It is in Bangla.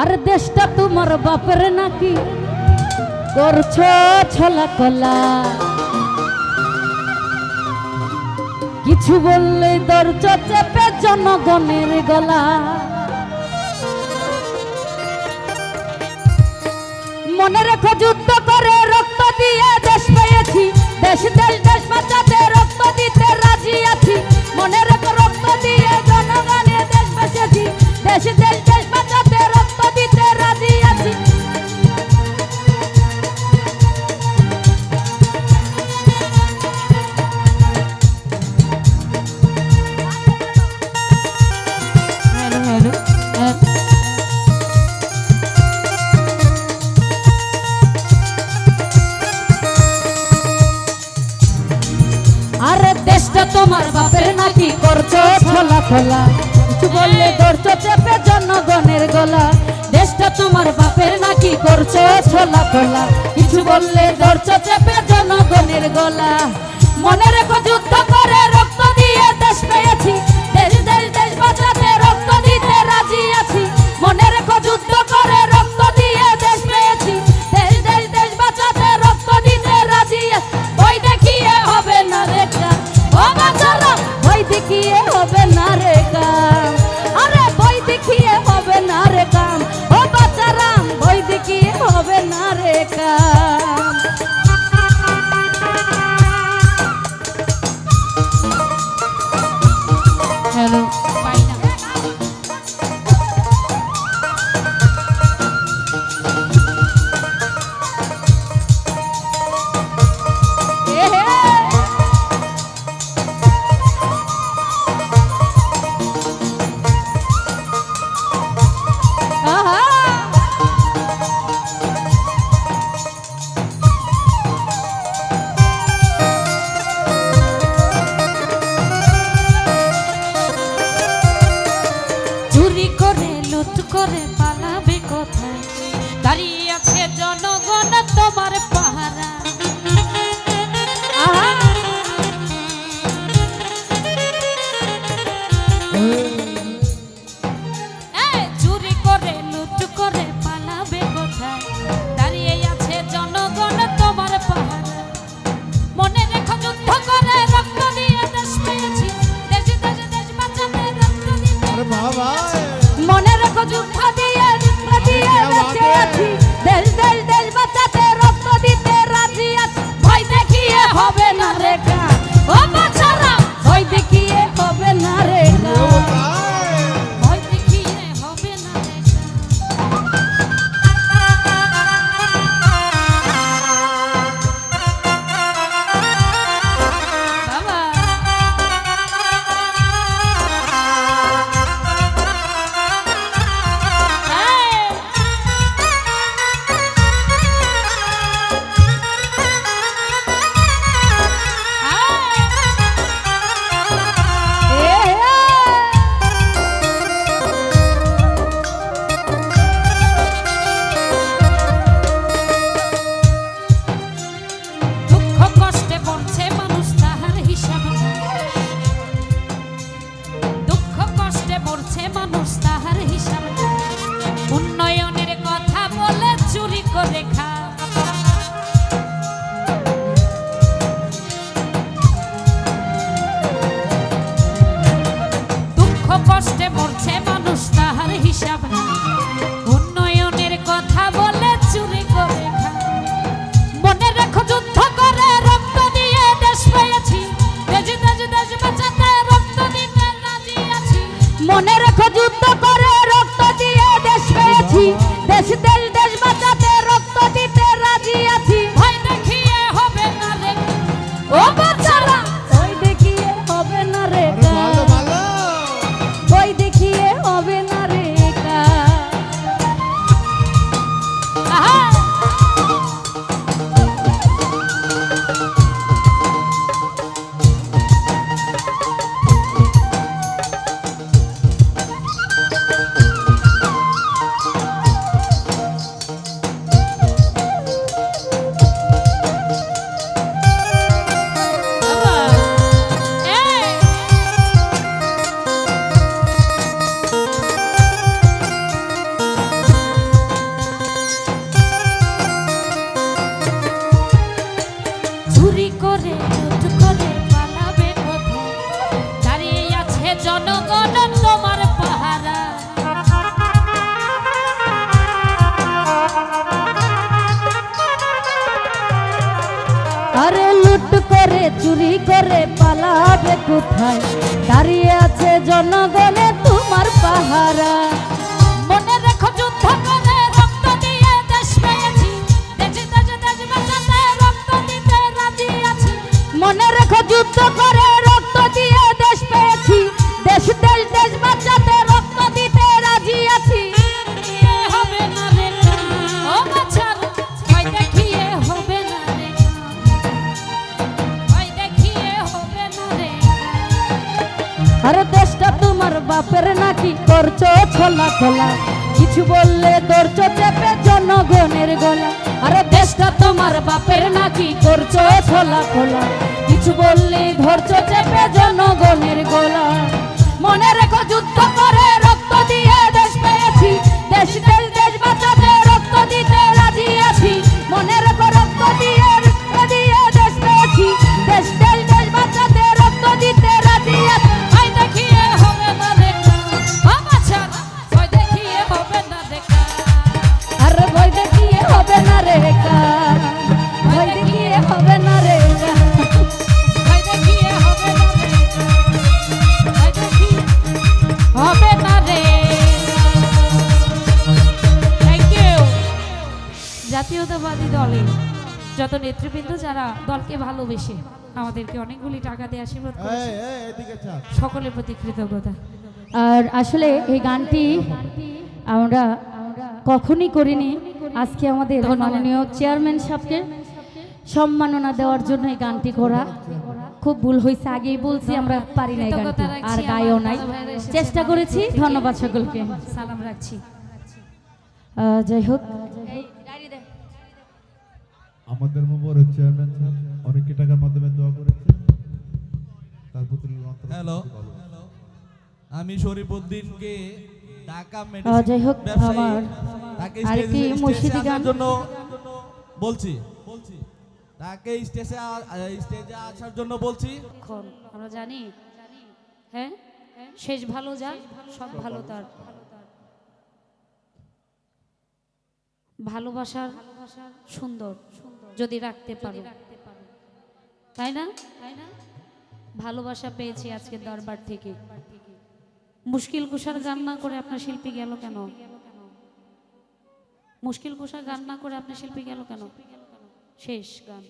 আর দেশটা তোমার বাপের নাকি? করছ ছলা কলা। কিছু বললে দরজ চেপে জনগণের গলা। মনে রেখো যুদ্ধ করে রক্ত দিয়ে দেশ পেয়েছি। দেশ দেশ দেশ বাঁচাতে রক্ত দিতে রাজি আছি। মনে রেখো রক্ত দিয়ে জনগণ করছ খোলা খোলা। কিছু বললে ধরছ চেপে জনগণের গলা। দেশটা তোমার বাপের নাকি করছ? ছোলা খোলা। কিছু বললে ধরছ চেপে জনগণের গলা। মনে রেখো যুদ্ধ করে দেখা কষ্টে মরছে মানুষ, তাহার হিসাব। না উন্নয়নের কথা বলে চুরি করে মনে রাখো, যুদ্ধ করে রক্ত দিয়ে দেশ পেয়েছি। দেশ দেশ মনে রাখো, যুদ্ধ করে রক্ত চুরি করে পালাবে কোথায়? দাঁড়িয়ে আছে জনগণে তোমার পাহারা। মনে রেখো যুদ্ধ ছোলা খোলা। কিছু বললে ধরছো চেপে জনগণের গলা। আরে দেশটা তোমার বাপের নাকি করছ? খোলা খোলা। কিছু বললে ধরছো যত নেতৃবৃন্দ যারা দলকে ভালোবেসে আমাদেরকে অনেকগুলি টাকা দিয়ে আশীর্বাদ করেছে। সকলের প্রতি কৃতজ্ঞতা। আর আসলে এই গানটি আমরা কখনই করিনি। আজকে আমাদের মাননীয় চেয়ারম্যান সাহেবকে সম্মাননা দেওয়ার জন্য এই গানটি করা খুব ভুল হয়েছে। আগেই বলছি আমরা পারি না গানটি আর গায়েও নাই। চেষ্টা করেছি ধন্যবাদ সকলকে। সালাম রাখছি। যাই হোক। আমাদের মোবর চেয়ারম্যান সাহেব অনেক টাকার মাধ্যমে দোয়া করেছে তার প্রতি অন্তর হ্যালো। আমি শরীফউদ্দিনকে ঢাকা আহ, মেডিসিন যাই হোক ব্যবসায়ী আমার তাকে স্টেজে- মুর্শিদি স্টেজে গান। আসার জন্য বলছি। বলছি তাকে স্টেজে স্টেজে আসার জন্য বলছি। আমরা জানি। হ্যাঁ? শেষ ভালো যা সব ভালো তার। ভালোবাসার সুন্দর যদি রাখতে পারো। তাই না? ভালোবাসা পেয়েছি আজকে দরবার থেকে। মুশকিল কুষার গান না করে আপনার শিল্পী গেল কেন? মুশকিল কুষার গান না করে আপনার শিল্পী গেল কেন? শেষ গান।